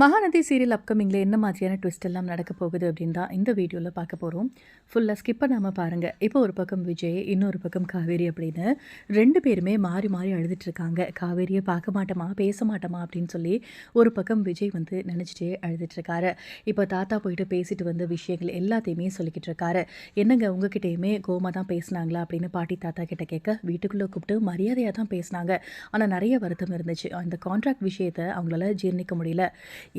Mahanadi serial அப்கமிங்கில் என்ன மாதிரியான twist எல்லாம் நடக்க போகுது அப்படின்னு தான் இந்த வீடியோவில் பார்க்க போகிறோம் ஃபுல்லாக ஸ்கிப் பண்ணாமல் பாருங்கள் இப்போ ஒரு பக்கம் விஜய் இன்னொரு பக்கம் காவேரி அப்படின்னு ரெண்டு பேருமே மாறி மாறி அழுதுட்ருக்காங்க காவேரியை பார்க்க மாட்டோமா பேச மாட்டோமா அப்படின்னு சொல்லி ஒரு பக்கம் விஜய் வந்து நினச்சிட்டே அழுதுட்டுருக்காரு இப்போ தாத்தா போயிட்டு பேசிட்டு வந்த விஷயங்கள் எல்லாத்தையுமே சொல்லிக்கிட்டு இருக்காரு. என்னங்க உங்ககிட்டயுமே கோமா தான் பேசுனாங்களா அப்படின்னு பாட்டி தாத்தா கிட்ட கேட்க வீட்டுக்குள்ளே கூப்பிட்டு மரியாதையாக தான் பேசினாங்க. ஆனால் நிறைய வருத்தம் இருந்துச்சு. அந்த கான்ட்ராக்ட் விஷயத்தை அவங்களால ஜீர்ணிக்க முடியல.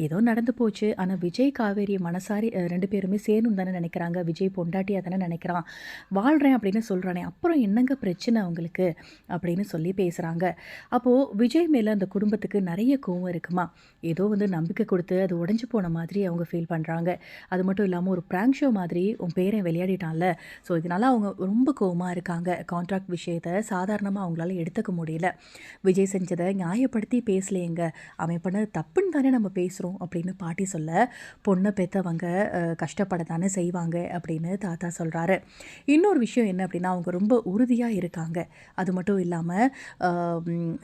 ஏதோ நடந்து போச்சு. ஆனால் விஜய் காவேரி மனசாரி ரெண்டு பேருமே சேரணும் தானே நினைக்கிறாங்க. விஜய் பொண்டாட்டியாக தானே நினைக்கிறான். வாழ்கிறேன் அப்படின்னு சொல்கிறானே அப்புறம் என்னங்க பிரச்சனை அவங்களுக்கு? அப்படின்னு சொல்லி பேசுகிறாங்க அப்போது விஜய் மேலே அந்த குடும்பத்துக்கு நிறைய கோவம் இருக்குமா? ஏதோ வந்து நம்பிக்கை கொடுத்து அது உடஞ்சி போன மாதிரி அவங்க ஃபீல் பண்ணுறாங்க அது மட்டும் இல்லாமல் ஒரு ப்ராங்க் ஷோ மாதிரி உன் பேரை விளையாடிட்டான்ல. ஸோ இதனால் அவங்க ரொம்ப கோவமாக இருக்காங்க. கான்ட்ராக்ட் விஷயத்தை சாதாரணமாக அவங்களால எடுத்துக்க முடியல. விஜய் செஞ்சதை நியாயப்படுத்தி பேசலையேங்க. அவன் பண்ணது தப்புன்னு தானே நம்ம பேசுகிறோம் அப்படின்னு பாட்டி சொல்ல பொண்ணை பெற்றவங்க கஷ்டப்பட தானே செய்வாங்க அப்படின்னு தாத்தா சொல்கிறாரு இன்னொரு விஷயம் என்ன அப்படின்னா அவங்க ரொம்ப உறுதியாக இருக்காங்க. அது மட்டும் இல்லாமல்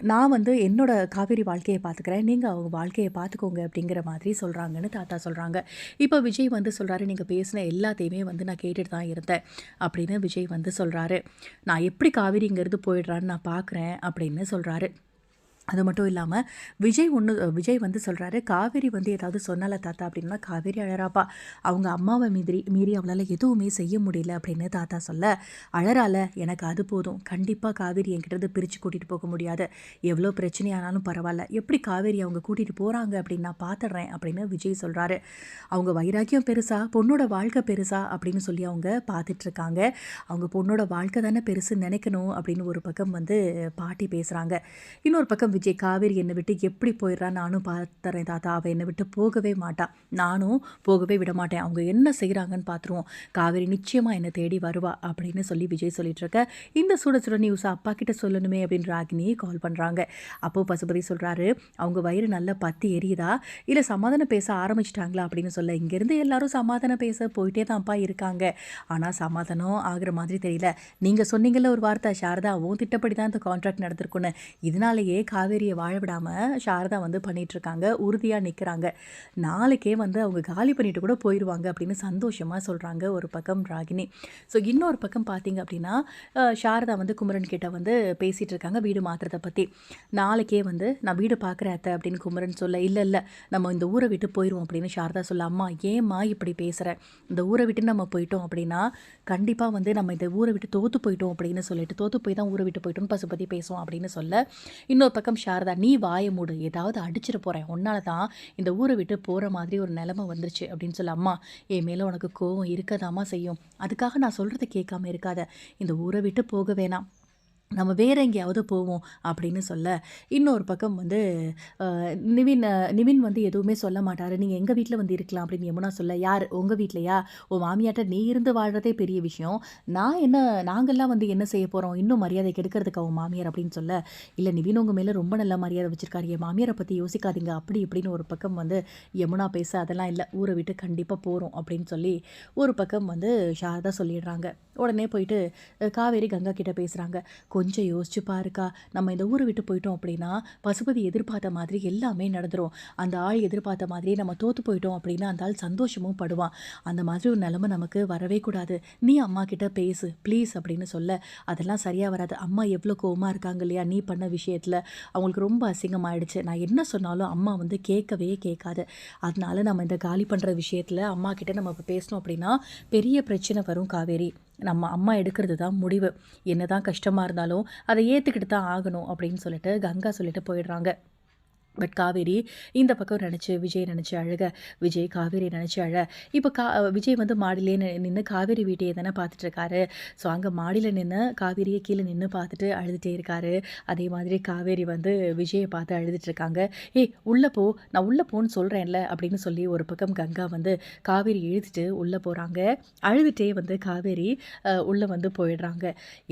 நான் வந்து என்னோட காவேரி வாழ்க்கையை பார்த்துக்கிறேன் நீங்கள் அவங்க வாழ்க்கையை பார்த்துக்கோங்க அப்படிங்கிற மாதிரி சொல்கிறாங்கன்னு தாத்தா சொல்கிறாங்க இப்போ விஜய் வந்து சொல்கிறாரு நீங்கள் பேசின எல்லாத்தையுமே வந்து நான் கேட்டுட்டு தான் இருந்தேன் அப்படின்னு விஜய் வந்து சொல்கிறாரு நான் எப்படி காவேரி இங்கேருந்து போயிடுறான்னு நான் பார்க்குறேன் அப்படின்னு சொல்கிறாரு அது மட்டும் இல்லாமல் விஜய் ஒன்று விஜய் வந்து சொல்கிறாரு காவேரி வந்து ஏதாவது சொன்னால தாத்தா அப்படின்னா காவேரி அழறாப்பா. அவங்க அம்மாவை மீறி மீறி அவளால் எதுவுமே செய்ய முடியல அப்படின்னு தாத்தா சொல்ல அழறால எனக்கு அது போதும். கண்டிப்பாக காவேரி என்கிட்ட பிரித்து கூட்டிகிட்டு போக முடியாது. எவ்வளோ பிரச்சனையானாலும் பரவாயில்ல. எப்படி காவேரி அவங்க கூட்டிகிட்டு போகிறாங்க அப்படின்னு நான் பார்த்துடுறேன் அப்படின்னு விஜய் சொல்கிறாரு அவங்க வைராக்கியம் பெருசா பொண்ணோட வாழ்க்கை பெருசா அப்படின்னு சொல்லி அவங்க பார்த்துட்ருக்காங்க அவங்க பொண்ணோட வாழ்க்கை தானே பெருசுன்னு நினைக்கணும் அப்படின்னு ஒரு பக்கம் வந்து பாட்டி பேசுகிறாங்க இன்னொரு பக்கம் விஜய் காவேரி என்னை விட்டு எப்படி போயிடுறா? நானும் பார்த்துறேன் தாத்தா. அவள் என்னை விட்டு போகவே மாட்டான் நானும் போகவே விட மாட்டேன். அவங்க என்ன செய்கிறாங்கன்னு பார்த்துருவோம் காவேரி நிச்சயமாக என்னை தேடி வருவா அப்படின்னு சொல்லி விஜய் சொல்லிட்டு இருக்க இந்த சுட சுட நியூஸ் அப்பா கிட்ட சொல்லணுமே அப்படின்னு ராகினியை கால் பண்ணுறாங்க அப்போ பசுபதி சொல்கிறாரு அவங்க வயிறு நல்லா பத்தி எரியுதா? இல்லை சமாதானம் பேச ஆரம்பிச்சிட்டாங்களா? அப்படின்னு சொல்ல. இங்கேருந்து எல்லாரும் சமாதானம் பேச போயிட்டே தான்ப்பா இருக்காங்க. ஆனால் சமாதானம் ஆகிற மாதிரி தெரியல. நீங்கள் சொன்னீங்கல்ல ஒரு வார்த்தை சாரதா உன் திட்டப்படி தான் இந்த கான்ட்ராக்ட் நடந்திருக்குன்னு இதனாலேயே காவேரியை வாழ விடாமல் சாரதா வந்து பண்ணிகிட்ருக்காங்க உறுதியாக நிற்கிறாங்க நாளைக்கே வந்து அவங்க காலி பண்ணிட்டு கூட போயிடுவாங்க அப்படின்னு சந்தோஷமாக சொல்கிறாங்க ஒரு பக்கம் ராகினி. ஸோ இன்னொரு பக்கம் பார்த்தீங்க அப்படின்னா சாரதா வந்து குமரன் கிட்ட வந்து பேசிகிட்டு இருக்காங்க வீடு மாற்றுறதை பற்றி நாளைக்கே வந்து நான் வீடு பார்க்குறேன் அத்தை அப்படின்னு குமரன் சொல்ல இல்லை இல்லை நம்ம இந்த ஊரை விட்டு போயிடுவோம் அப்படின்னு சாரதா சொல்ல அம்மா ஏம்மா இப்படி பேசுகிற இந்த ஊரை விட்டு நம்ம போயிட்டோம் அப்படின்னா கண்டிப்பாக வந்து நம்ம இந்த ஊரை விட்டு தோற்று போயிட்டோம் அப்படின்னு சொல்லிட்டு தோற்று போய் தான் ஊரை விட்டு போயிட்டோம் பசுபதி பேசுவோம் அப்படின்னு சொல்ல இன்னொரு பக்கம் சாரதா. நீ வாயை மூடு. ஏதாவது அடிச்சிட போகிறேன் உன்னால தான் இந்த ஊரை விட்டு போகிற மாதிரி ஒரு நிலைமை வந்துருச்சு அப்படின்னு சொல்ல அம்மா. என் மேலே உனக்கு கோவம் இருக்கதாம்மா செய்யும். அதுக்காக நான் சொல்கிறத கேட்காம இருக்காத. இந்த ஊரை விட்டு போக வேணாம். நம்ம வேற எங்கேயாவது போவோம் அப்படின்னு சொல்ல இன்னொரு பக்கம் வந்து நிவின் நிவின் வந்து எதுவுமே சொல்ல மாட்டார். நீங்கள் எங்கள் வீட்டில் வந்து இருக்கலாம் அப்படின்னு யமுனா சொல்ல யார்? உங்கள் வீட்லையா? உன் மாமியாட்ட நீ இருந்து வாழ்கிறதே பெரிய விஷயம். நான் என்ன நாங்கள்லாம் வந்து என்ன செய்ய போகிறோம் இன்னும் மரியாதை கெடுக்கிறதுக்கு அவன் மாமியார்? அப்படின்னு சொல்ல இல்லை நிவின் உங்கள் மேலே ரொம்ப நல்ல மரியாதை வச்சுருக்காரு. என் மாமியாரை பற்றி யோசிக்காதீங்க. அப்படி இப்படின்னு ஒரு பக்கம் வந்து யமுனா பேச அதெல்லாம் இல்லை. ஊரை விட்டு கண்டிப்பாக போகிறோம் அப்படின்னு சொல்லி ஒரு பக்கம் வந்து சாரதா சொல்லிடுறாங்க. உடனே போயிட்டு காவேரி கங்கா கிட்டே பேசுகிறாங்க கொஞ்சம் கொஞ்சம் யோசிச்சு பாருக்கா. நம்ம இந்த ஊரை விட்டு போயிட்டோம் அப்படின்னா பசுபதி எதிர்பார்த்த மாதிரி எல்லாமே நடந்துரும். அந்த ஆள் எதிர்பார்த்த மாதிரி நம்ம தோற்று போயிட்டோம் அப்படின்னா அந்த ஆள் சந்தோஷமும் படுவான். அந்த மாதிரி ஒரு நிலமை நமக்கு வரவே கூடாது. நீ அம்மா கிட்ட பேசு ப்ளீஸ் அப்படின்னு சொல்ல. அதெல்லாம் சரியாக வராது. அம்மா எவ்வளோ கோவமாக இருக்காங்க இல்லையா நீ பண்ண விஷயத்தில். அவங்களுக்கு ரொம்ப அசிங்கமாயிடுச்சு. நான் என்ன சொன்னாலும் அம்மா வந்து கேட்கவே கேட்காது. அதனால நம்ம இந்த காலி பண்ணுற விஷயத்தில் அம்மா கிட்ட நம்ம இப்போ பேசணும் அப்படின்னா பெரிய பிரச்சனை வரும் காவேரி. நம்ம அம்மா எடுக்கிறது தான் முடிவு. என்ன தான் கஷ்டமாக இருந்தாலும் அதை ஏற்றுக்கிட்டு தான் ஆகணும் அப்படின்னு சொல்லிட்டு கங்கா சொல்லிட்டு போயிடுறாங்க. பட் காவேரி இந்த பக்கம் நினச்சி விஜய் நினச்சி அழுக விஜய் காவேரி நினச்சி அழ. இப்போ கா விஜய் வந்து மாடிலே நின்று காவேரி வீட்டையே தானே பார்த்துட்ருக்காரு ஸோ அங்கே மாடியில் நின்று காவேரியை கீழே நின்று பார்த்துட்டு அழுதுகிட்டே இருக்காரு. அதே மாதிரி காவேரி வந்து விஜயை பார்த்து அழுதுட்ருக்காங்க. ஏய் உள்ளே போ நான் உள்ளே போன்னு சொல்கிறேன்ல அப்படின்னு சொல்லி ஒரு பக்கம் கங்கா வந்து காவேரி இழுத்துட்டு உள்ளே போகிறாங்க அழுதுகிட்டே வந்து காவேரி உள்ளே வந்து போயிடுறாங்க.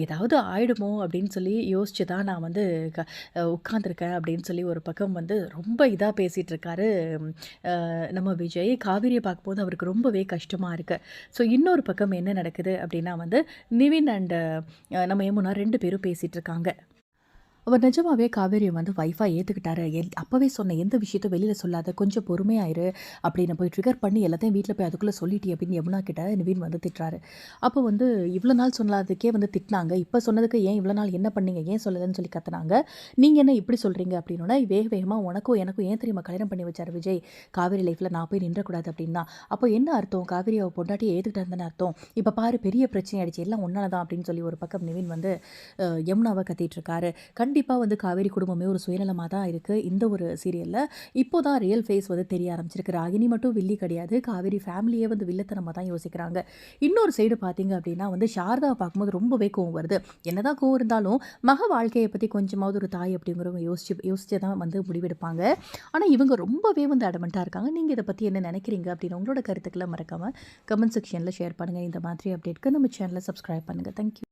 ஏதாவது ஆயிடுமோ? அப்படின்னு சொல்லி யோசிச்சு தான் நான் வந்து க உட்காந்துருக்கேன் அப்படின்னு சொல்லி ஒரு பக்கம் வந்து வந்து ரொம்ப இதாக பேசிகிட்டு இருக்காரு நம்ம விஜய். காவிரியை பார்க்கும்போது அவருக்கு ரொம்பவே கஷ்டமாக இருக்குது ஸோ இன்னொரு பக்கம் என்ன நடக்குது அப்படின்னா வந்து நிவின் அண்டு நம்ம யமுனா ரெண்டு பேரும் பேசிகிட்டு இருக்காங்க அவர் நிஜமாவே காவேரியை வந்து ஒய்ஃபாக ஏற்றுக்கிட்டாரு எல் அப்போவே சொன்ன எந்த விஷயத்தையும் வெளியில் சொல்லாத கொஞ்சம் பொறுமையாயிரு அப்படின்னு போய் ட்ரிகர் பண்ணி எல்லாத்தையும் வீட்டில் போய் அதுக்குள்ளே சொல்லிட்டி அப்படின்னு யமுனா கிட்ட நிவீன் வந்து திட்டுறாரு. அப்போ வந்து இவ்வளோ நாள் சொல்லாததுக்கே வந்து திட்டினாங்க. இப்போ சொன்னதுக்கு ஏன் இவ்வளோ நாள் என்ன பண்ணீங்க? ஏன் சொல்லலன்னு சொல்லி கத்துனாங்க. நீங்கள் என்ன இப்படி சொல்கிறீங்க அப்படின்னா வேக வேகமாக உனக்கும் எனக்கும் ஏன் தெரியுமா கல்யாணம் பண்ணி வச்சார் விஜய்? காவேரி லைஃப்பில் நான் போய் நின்றக்கூடாது அப்படின்னா. அப்போ என்ன அர்த்தம்? காவேரி அவள் பொண்டாட்டியை ஏற்றுக்கிட்டாருந்தானே அர்த்தம்? இப்போ பாரு பெரிய பிரச்சனை ஆயிடுச்சு. எல்லாம் ஒன்றால் தான் அப்படின்னு சொல்லி ஒரு பக்கம் நிவீன் வந்து யமுனாவை கத்திட்டு இருக்காரு. கண்டிப்பாக வந்து காவேரி குடும்பமே ஒரு சுயநலமாக தான் இருக்குது இந்த ஒரு சீரியலில் இப்போ தான் ரியல் ஃபேஸ் வந்து தெரிய ஆரம்பிச்சிருக்கு. ராகினி மட்டும் வில்லி கிடையாது. காவேரி ஃபேமிலியே வந்து வில்லத்தனமாக தான் யோசிக்கிறாங்க. இன்னொரு சைடு பார்த்தீங்க அப்படின்னா வந்து சாரதாவை பார்க்கும்போது ரொம்பவே கோவம் வருது. என்னதான் கோவம் இருந்தாலும் மக வாழ்க்கையை பற்றி கொஞ்சமாவது ஒரு தாய் அப்படிங்கிறவங்க யோசிச்சு யோசிச்சு தான் வந்து முடிவெடுப்பாங்க. ஆனால் இவங்க ரொம்பவே வந்து அடமெண்ட்டாக இருக்காங்க. நீங்கள் இதை பற்றி என்ன நினைக்கிறீங்க அப்படின்னு உங்களோட கருத்துக்களை மறக்காமல் கமெண்ட் செக்ஷனில் ஷேர் பண்ணுங்கள் இந்த மாதிரி அப்டேட்க்கு நம்ம சேனலை சப்ஸ்கிரைப் பண்ணுங்கள் தேங்க்யூ